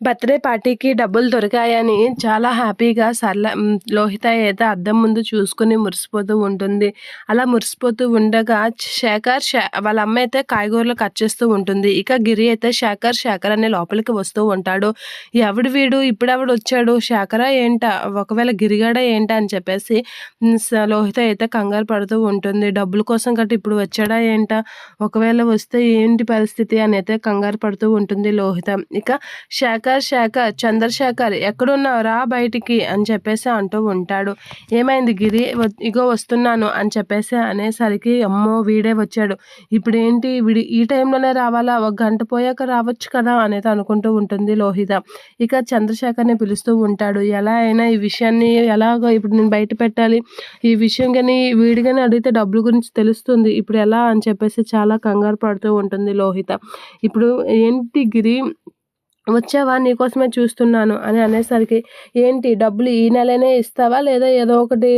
Birthday పార్టీకి డబ్బులు దొరికాయని చాలా హ్యాపీగా సర్ల లోహిత అయితే అద్దం ముందు చూసుకుని మురిసిపోతూ ఉంటుంది. అలా మురిసిపోతూ ఉండగా శేఖర్ వాళ్ళ అమ్మ అయితే కాయగూరలు కట్ చేస్తూ ఉంటుంది. ఇక గిరి అయితే శేఖర్ శేఖర్ అనే లోపలికి వస్తూ ఉంటాడు. ఎవడు వీడు? ఇప్పుడెవడు వచ్చాడు? శేఖరా ఏంటా? ఒకవేళ గిరిగాడ ఏంటా అని చెప్పేసి లోహిత అయితే కంగారు పడుతూ ఉంటుంది. డబ్బుల కోసం గట్టి ఇప్పుడు వచ్చాడా ఏంటా? ఒకవేళ వస్తే ఏంటి పరిస్థితి అని అయితే కంగారు పడుతూ ఉంటుంది లోహిత. ఇక శేఖర్ శేఖర్ చంద్రశేఖర్ ఎక్కడున్నావు రా బయటికి అని చెప్పేసి అంటూ ఉంటాడు. ఏమైంది గిరి? ఇగో వస్తున్నాను అని చెప్పేసి అనేసరికి అమ్మో వీడే వచ్చాడు. ఇప్పుడు ఏంటి వీడి ఈ టైంలోనే రావాలా? ఒక గంట పోయాక రావచ్చు కదా అనేది అనుకుంటూ ఉంటుంది లోహిత. ఇక చంద్రశేఖర్ని పిలుస్తూ ఉంటాడు. ఎలా అయినా ఈ విషయాన్ని ఎలాగో ఇప్పుడు నేను బయట పెట్టాలి. ఈ విషయం కానీ వీడి కానీ అడిగితే డబ్బుల గురించి తెలుస్తుంది. ఇప్పుడు ఎలా అని చెప్పేసి చాలా కంగారు పడుతూ ఉంటుంది లోహిత. ఇప్పుడు ఏంటి గిరి? వచ్చావా? నీకోసమే చూస్తున్నాను అని అనేసరికి ఏంటి? డబ్బులు ఈ నెలనే ఇస్తావా? లేదా ఏదో ఒకటి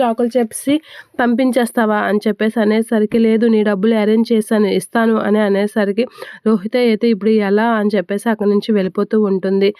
చాకులు చెప్పి పంపించేస్తావా? అని చెప్పేసి అనేసరికి లేదు నీ డబ్బులు అరేంజ్ చేశాను ఇస్తాను అని అనేసరికి రోహిత అయితే ఇప్పుడు ఎలా? అని చెప్పేసి అక్కడి నుంచి వెళ్ళిపోతూ ఉంటుంది.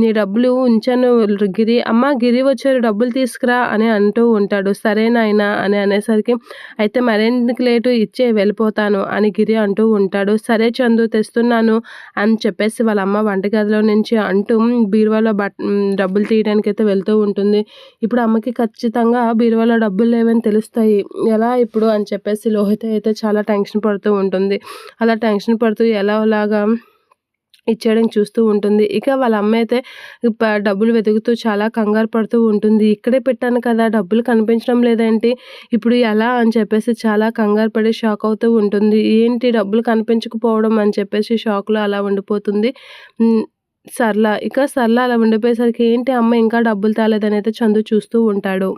నీ డబ్బులు ఉంచాను గిరి అమ్మ గిరి వచ్చారు డబ్బులు తీసుకురా అని అంటూ ఉంటాడు. సరేనాయనా అని అనేసరికి అయితే మరెందుకు లేటు ఇచ్చే వెళ్ళిపోతాను అని గిరి అంటూ ఉంటాడు. సరే చందు తెస్తున్నాను అని చెప్పేసి వాళ్ళ అమ్మ వంటగదిలో నుంచి అంటూ బీరువాలో బట్ డబ్బులు తీయడానికి అయితే వెళ్తూ ఉంటుంది. ఇప్పుడు అమ్మకి ఖచ్చితంగా బీరువాలో డబ్బులు లేవని తెలుస్తాయి. ఎలా ఇప్పుడు అని చెప్పేసి లోహిత అయితే చాలా టెన్షన్ పడుతూ ఉంటుంది. అలా టెన్షన్ పడుతూ ఎలా అలాగా ఇచ్చేయడం చూస్తూ ఉంటుంది. ఇక వాళ్ళ అమ్మ అయితే డబ్బులు వెతుకుతూ చాలా కంగారు పడుతూ ఉంటుంది. ఇక్కడే పెట్టాను కదా డబ్బులు కనిపించడం లేదేంటి? ఇప్పుడు ఎలా? అని చెప్పేసి చాలా కంగారు పడి షాక్ అవుతూ ఉంటుంది. ఏంటి డబ్బులు కనిపించకపోవడం? అని చెప్పేసి షాక్లో అలా ఉండిపోతుంది. సర్లా ఇక సర్లా అలా ఉండిపోయేసరికి ఏంటి అమ్మ ఇంకా డబ్బులు తేలేదని అయితే చందు చూస్తూ ఉంటాడు.